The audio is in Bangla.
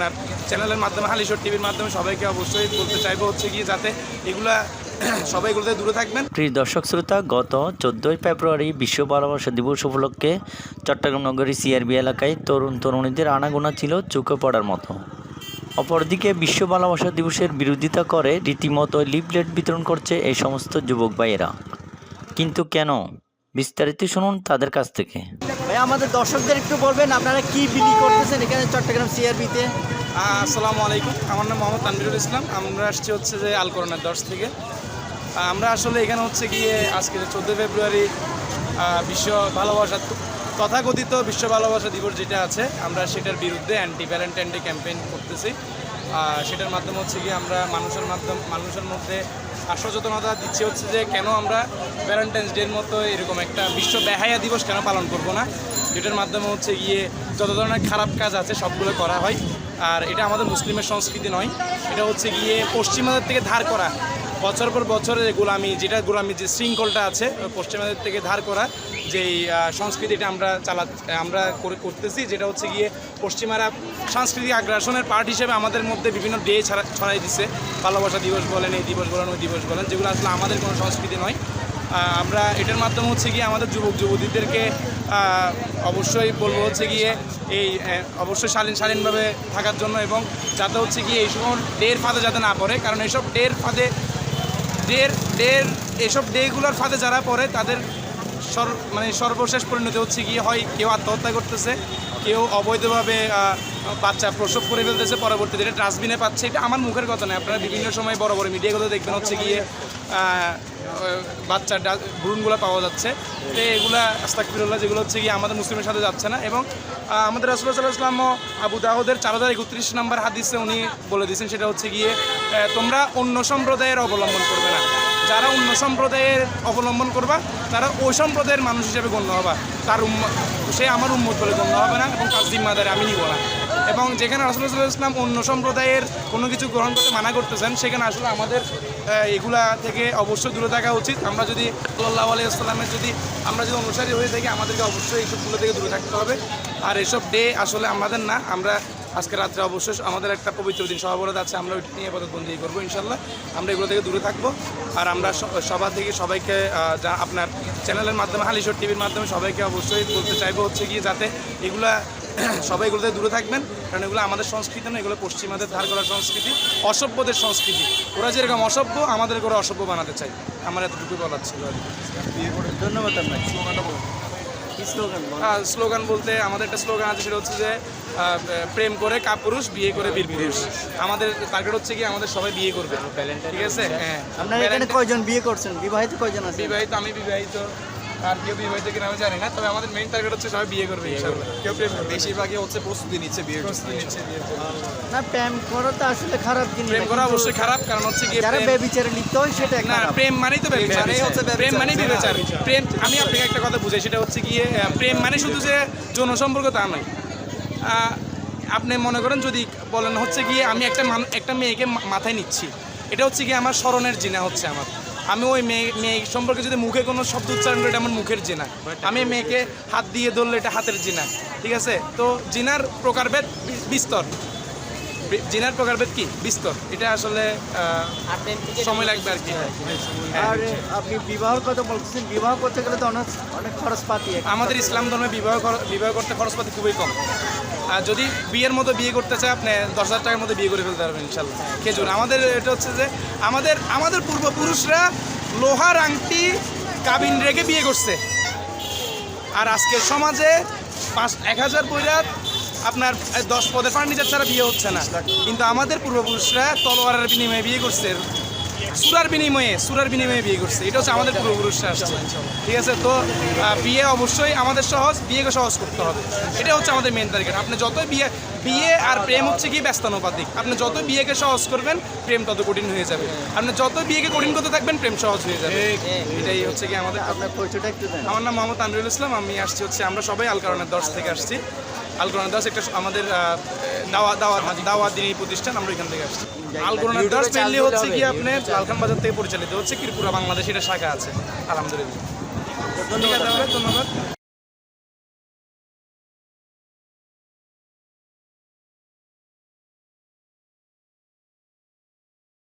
আপনার চ্যানেলের মাধ্যমে হালিশোর টিভির মাধ্যমে সবাইকে অবশ্যই বলতে চাইব হচ্ছে গিয়ে যাতে এগুলা সবাই এগুলোতে দূরে থাকবেন। প্রিয় দর্শক শ্রোতা, গত চোদ্দোই ফেব্রুয়ারি বিশ্ব ভালোবাসা দিবস উপলক্ষে চট্টগ্রাম নগরী সিআরবি এলাকায় তরুণ তরুণীদের আনাগোনা ছিল চোখে পড়ার মতো। অপরদিকে বিশ্ব ভালোবাসা দিবসের বিরোধিতা করে রীতিমতো লিফলেট বিতরণ করছে এই সমস্ত যুবক ভাইয়েরা। কিন্তু কেন? বিস্তারিত শুনুন তাদের কাছ থেকে। আমাদের দর্শকদের একটু বলবেন, আপনারা কি বিলি করতেছেন এখানে চট্টগ্রাম সিআরবিতে আসসালামু আলাইকুম। আমার নাম মোহাম্মদ তানবিরুল ইসলাম। আমরা আসছি হচ্ছে যে আল করোনার দশ থেকে। আমরা আসলে এখানে হচ্ছে গিয়ে আজকে চোদ্দোই ফেব্রুয়ারি বিশ্ব ভালোবাসা তথাকথিত বিশ্ব ভালোবাসা দিবস যেটা আছে, আমরা সেটার বিরুদ্ধে অ্যান্টি ভ্যালেন্টাইন ডে ক্যাম্পেইন করতেছি। সেটার মাধ্যমে হচ্ছে গিয়ে আমরা মানুষের মাধ্যম মানুষের মধ্যে সচেতনতা দিচ্ছি হচ্ছে যে কেন আমরা ভ্যালেন্টাইন্স ডের মতো এরকম একটা বিশ্ব বেহায়া দিবস কেন পালন করব না? যেটার মাধ্যমে হচ্ছে গিয়ে যত ধরনের খারাপ কাজ আছে সবগুলো করা হয়। আর এটা আমাদের মুসলিমের সংস্কৃতি নয়। এটা হচ্ছে গিয়ে পশ্চিমাদের থেকে ধার করা। বছর পর বছরের গোলামি, যেটা গোলামি, যে শৃঙ্খলটা আছে পশ্চিমাদের থেকে ধার করা, যেই সংস্কৃতিটা আমরা চালা, আমরা করে, করতেছি, যেটা হচ্ছে গিয়ে পশ্চিমারা সাংস্কৃতিক আগ্রাসনের পার্ট হিসেবে আমাদের মধ্যে বিভিন্ন ডে ছাড়া, ছড়াই দিচ্ছে ভালোবাসা দিবস বলেন, এই দিবস বলেন, ওই দিবস বলেন, যেগুলো আসলে আমাদের কোনো সংস্কৃতি নয়। আমরা এটার মাধ্যমে হচ্ছে গিয়ে আমাদের যুবক, যুবতীদেরকে অবশ্যই বলব হচ্ছে গিয়ে এই অবশ্যই শালীন, শালীনভাবে থাকার জন্য এবং যাতে হচ্ছে গিয়ে এই সময় ডের ফাঁদে যাতে না পড়ে, কারণ এইসব ডের ফাঁদে ডের ডের, এসব ডেগুলোর ফাঁদে যারা পড়ে, তাদের সর মানে সর্বশেষ পরিণতি হচ্ছে গিয়ে হয় কেউ আত্মহত্যা করতেছে, কেউ অবৈধভাবে বাচ্চা প্রসব করে ফেলতেছে পরবর্তীতে এটা ডাস্টবিনে পাচ্ছে। এটা আমার মুখের কথা নয়, আপনারা বিভিন্ন সময় বড় বড় মিডিয়াগুলো দেখবেন হচ্ছে গিয়ে বাচ্চার ভ্রূণগুলো পাওয়া যাচ্ছে। তো এগুলা আস্তাকফিরুল্লাহ যেগুলো হচ্ছে গিয়ে আমাদের মুসলিমের সাথে যাচ্ছে না এবং আমাদের রাসুল্লাহ সাল্লাহ ইসলাম আবু দাহদের চার হাজার একত্রিশ নম্বর হাদিসে উনি বলে দিয়েছেন, সেটা হচ্ছে গিয়ে তোমরা অন্য সম্প্রদায়ের অবলম্বন করবে না। যারা অন্য সম্প্রদায়ের অবলম্বন করবা, তারা ওই সম্প্রদায়ের মানুষ হিসেবে গণ্য হবা। তার সে আমার উম্মত বলে গণ্য হবে না এবং তার জিম্মাদারে আমি নিব না। এবং যেখানে রাসুল্লাহ ইসলাম অন্য সম্প্রদায়ের কোনো কিছু গ্রহণ করতে মানা করতেছেন, সেখানে আসলে আমাদের এগুলা থেকে অবশ্যই দূরে থাকা উচিত। আমরা যদি আল্লাহ আলাইসাল্লামের যদি, আমরা যদি অনুসারী হয়ে থাকি, আমাদেরকে অবশ্যই এইসবগুলো থেকে দূরে থাকতে হবে। আর এসব ডে আসলে আমাদের না, আমরা আজকে রাত্রে অবশ্যই আমাদের একটা পবিত্র দিন, সভাবরত আছে, আমরা ওইটা নিয়ে পদবন্দি করব ইনশাল্লাহ আমরা এগুলো থেকে দূরে থাকব। আর আমরা সবার থেকে সবাইকে যা আপনার চ্যানেলের মাধ্যমে হালিশোর টিভির মাধ্যমে সবাইকে অবশ্যই বলতে চাইব হচ্ছে গিয়ে যাতে এগুলা সবাই এগুলো থেকে দূরে থাকবেন কারণ এগুলো আমাদের সংস্কৃতি না এগুলো পশ্চিমাদের ধার করা সংস্কৃতি অসভ্যদের সংস্কৃতি। ওরা যেরকম অসভ্য আমাদের করে অসভ্য বানাতে চাই আমার এতটুকু বলার ছিল আর কি। ধন্যবাদ? স্লোগান বলতে আমাদের একটা স্লোগান আছে সেটা হচ্ছে যে প্রেম করে কাপুরুষ বিয়ে করে বীর পুরুষ আমাদের টার্গেট হচ্ছে কি আমাদের সবাই বিয়ে করবে। ঠিক আছে? হ্যাঁ। আপনারা এখানে কয়জন বিয়ে করছেন? বিবাহিত কয়জন আছে বিবাহিত আমি বিবাহিত। আর কেউ বিবাহিত কিনা আমি জানি না তবে আমাদের মেইন টার্গেট হচ্ছে সবাই বিয়ে করবে কেউ প্রেম বেশিরভাগই হচ্ছে প্রস্তুতি নিচ্ছে বিয়ের। প্রস্তুতি নিচ্ছে না প্রেম করা তো আসলে খারাপ জিনিস। প্রেম করা অবশ্যই খারাপ কারণ হচ্ছে কি যারা বেবিচারে লিপ্ত হয় সেটা না প্রেম মানেই তো ব্যবচার। মানেই হচ্ছে প্রেম মানেই ব্যবচার। প্রেম আমি আপনাকে একটা কথা বুঝাই সেটা হচ্ছে গিয়ে প্রেম মানে শুধু যে যৌন সম্পর্ক তা নয়। আপনি মনে করেন যদি বলেন হচ্ছে গিয়ে আমি একটা একটা মেয়েকে মাথায় নিচ্ছি এটা হচ্ছে গিয়ে আমার স্মরণের জিনা হচ্ছে আমার। আমি ওই মেয়ে মেয়ে সম্পর্কে যদি মুখে কোনো শব্দ উচ্চারণ করি, এটা আমার মুখের জিনা। আমি মেয়েকে হাত দিয়ে ধরলে এটা হাতের জিনা, ঠিক আছে? তো জিনার প্রকারভেদ বিস্তর। জিনার প্রকারভেদ কি? বিস্তর। এটা আসলে সময় লাগবে আর কি। আর আপনি বিবাহের কথা বলতেছেন বিবাহ করতে গেলে তো অনেক অনেক খরচপাতি আমাদের ইসলাম ধর্মে বিবাহ বিবাহ করতে খরচপাতি খুবই কম। আর যদি বিয়ের মতো বিয়ে করতে চায় আপনি দশ হাজার টাকার মধ্যে বিয়ে করে ফেলতে পারবেন ইনশাল্লাহ। খেজুর। আমাদের এটা হচ্ছে যে আমাদের আমাদের পূর্বপুরুষরা লোহার আংটি কাবিন রেখে বিয়ে করছে। আর আজকের সমাজে পাঁচ এক হাজার বইরাত আপনার দশ পদের ফার্নিচার ছাড়া বিয়ে হচ্ছে না। কিন্তু আমাদের পূর্বপুরুষরা তলোয়ারের বিনিময়ে বিয়ে করছে। সুরার বিনিময়ে সুরার বিনিময়ে বিয়ে করছে। এটা হচ্ছে আমাদের পূর্বপুরুষরা আসছে। ঠিক আছে? তো বিয়ে অবশ্যই আমাদের সহজ বিয়েকে সহজ করতে হবে। এটা হচ্ছে আমাদের মেন টার্গেট আপনি যতই বিয়ে বিয়ে আর প্রেম হচ্ছে কি ব্যস্তানুপাতিক। আপনি যত বিয়েকে সহজ করবেন প্রেম তত কঠিন হয়ে যাবে। আপনি যত বিয়েকে কঠিন করতে থাকবেন প্রেম সহজ হয়ে যাবে। এটাই হচ্ছে কি আমাদের আপনার পরিচয়টা একটু আমার নাম মোহাম্মদ আমিরুল ইসলাম। আমি আসছি হচ্ছে আমরা সবাই আলকারণের দশ থেকে আসছি। আলকারণের দাস একটা আমাদের আহ, দাওয়া দাওয়া দাওয়া দিনী প্রতিষ্ঠান আমরা এখান থেকে আসছি। আলকারণের দাস মেনলি হচ্ছে কি আপনার লালখান বাজার থেকে পরিচালিত হচ্ছে ত্রিপুরা বাংলাদেশ এটা শাখা আছে। আলহামদুলিল্লাহ। ধন্যবাদ। ধন্যবাদ।